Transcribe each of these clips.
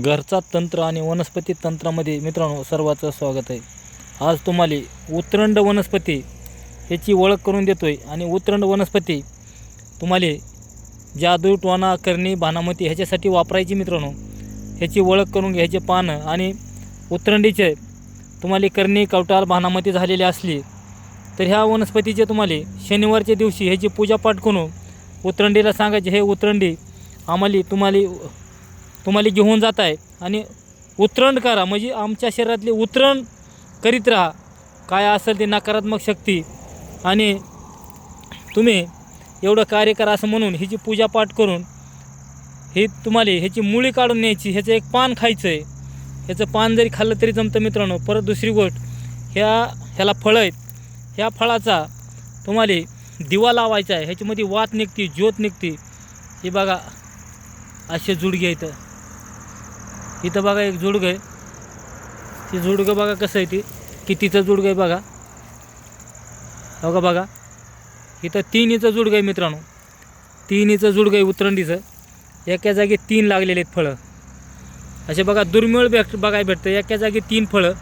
घरचा तंत्र आणि वनस्पती तंत्रामध्ये मित्रांनो सर्वांचं स्वागत आहे. आज तुम्हाला उतरंड वनस्पती ह्याची ओळख करून देतो आहे आणि उतरंड वनस्पती तुम्हाला जादू टोना करणी भानामती ह्याच्यासाठी वापरायची मित्रांनो. ह्याची ओळख करून घ्यायचे पानं आणि उतरंडीचे तुम्हाला करणी कवटाल भानामती झालेली असली तर ह्या वनस्पतीचे तुम्हाला शनिवारच्या दिवशी ह्याची पूजापाठ करून उतरंडीला सांगायचे हे उतरंडी आम्हाला तुम्हाला तुम्हाला घेऊन जात आहे. आणि उतरण करा. म्हणजे आमच्या शरीरातले उतरण करीत राहा. काय असेल ते नकारात्मक शक्ती. आणि तुम्ही एवढं कार्य करा असं म्हणून हिची पूजापाठ करून हे तुम्हाला ह्याची मुळी काढून न्यायची. ह्याचं एक पान खायचं आहे ह्याचं पान जरी खाल्लं तरी जमतं मित्रांनो. परत दुसरी गोष्ट ह्या ह्याला फळं आहेत. ह्या फळाचा तुम्हाला दिवा लावायचा आहे. ह्याच्यामध्ये वात निघते ज्योत निघते. हे बघा असे जुडगे इथं इथं बघा एक जुडगं आहे. ते जुडगं बघा कसं आहे ती. कितीचं जुडगं आहे बघा. हो बघा बघा. इथं तिन्हीचं जुडग जुडगं आहे मित्रांनो. तिन्हीचं जुडग जुडगं आहे उतरंडीचं. एका जागी तीन लागलेले आहेत फळं. असे बघा दुर्मिळ भेट बघायला भेटतं. एका जागी तीन फळं.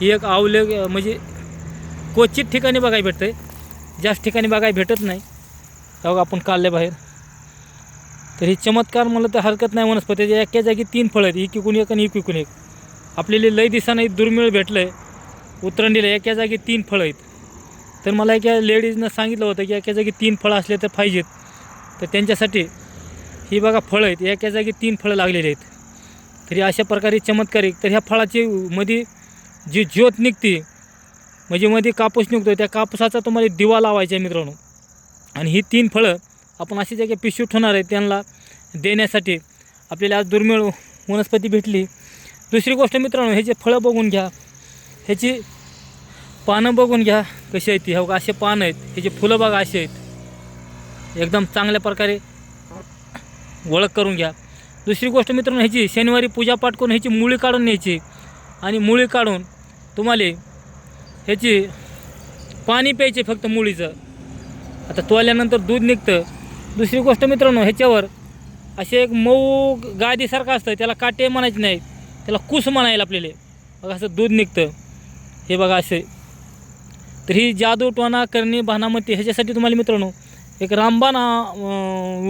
ही एक आवले म्हणजे क्वचित ठिकाणी बघायला भेटतं आहे जास्त ठिकाणी बघायला भेटत नाही. हो बघा आपण काढले बाहेर. तर हे चमत्कार म्हणलं तर हरकत नाही वनस्पतीच्या एका जागी तीन फळं आहेत. एक इकून एक आणि एक इकून एक. आपल्याला लय दिवसानं दुर्मिळ भेटलं आहे उतरंडीला एका जागी तीन फळं आहेत. तर मला एका लेडीजनं सांगितलं होतं की एका जागी तीन फळं असले तर पाहिजेत. तर त्यांच्यासाठी ही बघा फळं आहेत. एका जागी तीन फळं लागलेली आहेत. तरी अशा प्रकारे चमत्कारिक तर ह्या फळाची मध्ये जी ज्योत निघते म्हणजे मध्ये कापूस निघतो त्या कापूसाचा तुम्हाला दिवा लावायचा आहे मित्रांनो. आणि ही तीन फळं आपण अशी जागी पिशवी ठेवणार आहे त्यांना देण्यासाठी. आपल्याला आज दुर्मिळ वनस्पती भेटली. दुसरी गोष्ट मित्रांनो ह्याचे फळं बघून घ्या. ह्याची पानं बघून घ्या कशी आहेत ती. हो असे पानं आहेत. ह्याची फुलं बघा अशी आहेत. एकदम चांगल्या प्रकारे ओळख करून घ्या. दुसरी गोष्ट मित्रांनो ह्याची शनिवारी पूजापाठ करून ह्याची मुळी काढून न्यायची. आणि मुळी काढून तुम्हाला ह्याची पाणी प्यायचे फक्त मुळीचं. आता तोल्यानंतर दूध निघतं. दुसरी गोष्ट मित्रांनो ह्याच्यावर असे एक मऊ गादीसारखं असतं त्याला काटे म्हणायचे नाही त्याला कुस म्हणायला आपल्याला. बघा असं दूध निघतं. हे बघा असे. तर ही जादू टोना करणी भानामती ह्याच्यासाठी तुम्हाला मित्रांनो एक रामबाण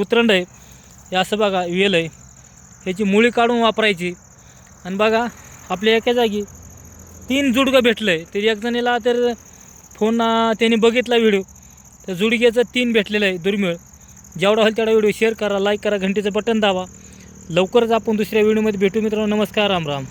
उतरंड आहे. हे असं बघा वेल आहे. ह्याची मुळी काढून वापरायची. आणि बघा आपल्या एका जागी तीन जुडगं भेटलं आहे तर एक जणीला तर फोन त्याने बघितला व्हिडिओ. तर जुडग्याचं तीन भेटलेलं आहे दुर्मिळ. जेवढा होईल तेवढा व्हिडिओ शेअर करा लाईक करा घंटीचं बटन दाबा. लवकरच आपण दुसऱ्या व्हिडिओमध्ये भेटू मित्रांनो. नमस्कार राम राम.